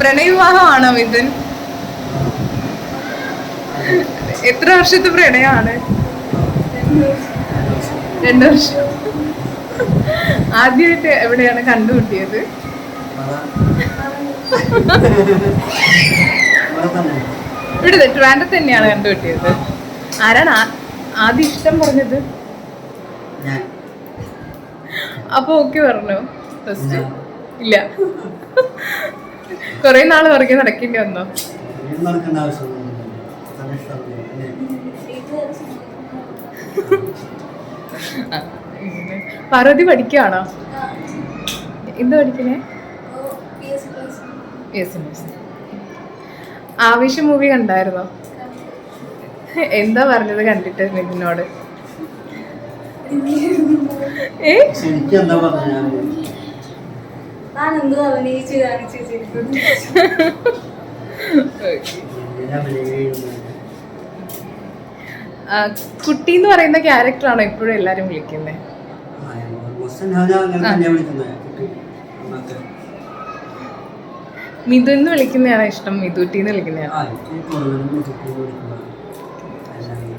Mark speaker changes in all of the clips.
Speaker 1: പ്രണയവിവാഹമാണോ മിഥുൻ? എത്ര വർഷത്തെ പ്രണയമാണ്? രണ്ടു വർഷം. ആദ്യമായിട്ട് എവിടെയാണ് കണ്ടുമുട്ടിയത്? ഇവിടെ ട്രാൻഡത്ത് തന്നെയാണ് കണ്ടുമുട്ടിയത്. ആരാണ് ആദ്യം ഇഷ്ടം പറഞ്ഞത്? അപ്പൊ ഓക്കെ പറഞ്ഞു. ഫസ്റ്റ് ഇല്ല. കൊറേ നാൾ പുറകെ നടക്കേണ്ടി വന്നോ. പാർവതി പഠിക്കുകയാണോ എന്ത് പഠിക്കണേ ആവശ്യം മൂവി കണ്ടായിരുന്നോ? എന്താ പറഞ്ഞത് കണ്ടിട്ട് നിന്നോട്? ഏ
Speaker 2: എന്താ ഞാൻ
Speaker 3: ഞാനെന്തോ അഭിനയിച്ച് കാണിച്ച്
Speaker 1: ആ, കുട്ടി എന്ന് പറയുന്ന ക്യാരക്ടറാണോ ഇപ്പോഴും എല്ലാരും വിളിക്കുന്നത് മിഥു എന്ന് വിളിക്കുന്നതാണ് ഇഷ്ടം? മിഥുട്ടി എന്ന് വിളിക്കുന്നതാണ്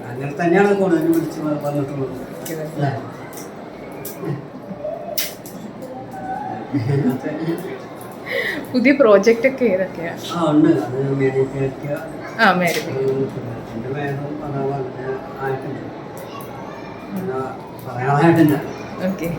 Speaker 2: അങ്ങനെ തന്നെയാണ് കൂടുതലും വിളിച്ച്? അത്
Speaker 1: പുതിയ പ്രോജക്റ്റ് ഒക്കെ ഏതൊക്കെയാ?
Speaker 2: ആ
Speaker 1: മേരി ഓക്കെ